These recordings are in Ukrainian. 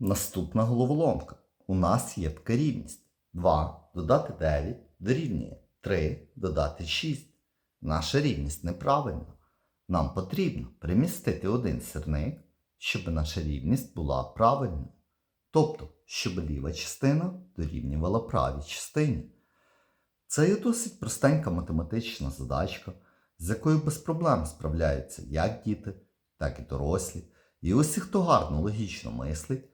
Наступна головоломка. У нас є така рівність. 2 додати 9 дорівнює 3 додати 6. Наша рівність неправильна. Нам потрібно перемістити один сірник, щоб наша рівність була правильною. Тобто, щоб ліва частина дорівнювала правій частині. Це є досить простенька математична задачка, з якою без проблем справляються як діти, так і дорослі. І усі, хто гарно логічно мислить,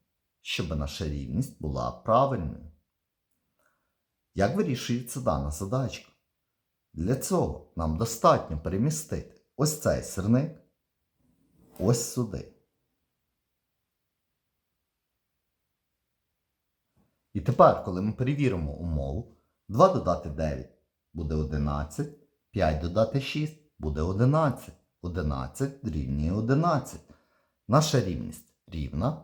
щоб наша рівність була правильною. Як вирішується дана задачка? Для цього нам достатньо перемістити ось цей сирник ось сюди. І тепер, коли ми перевіримо умову, 2 додати 9 буде 11, 5 додати 6 буде 11. 11 дорівнює 11. Наша рівність рівна,